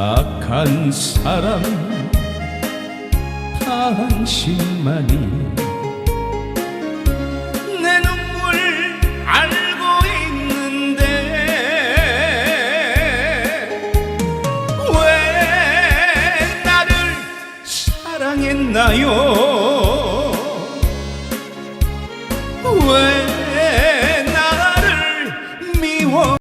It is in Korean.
악한 사람 당신만이 내 눈물 알고 있는데 왜 나를 사랑했나요?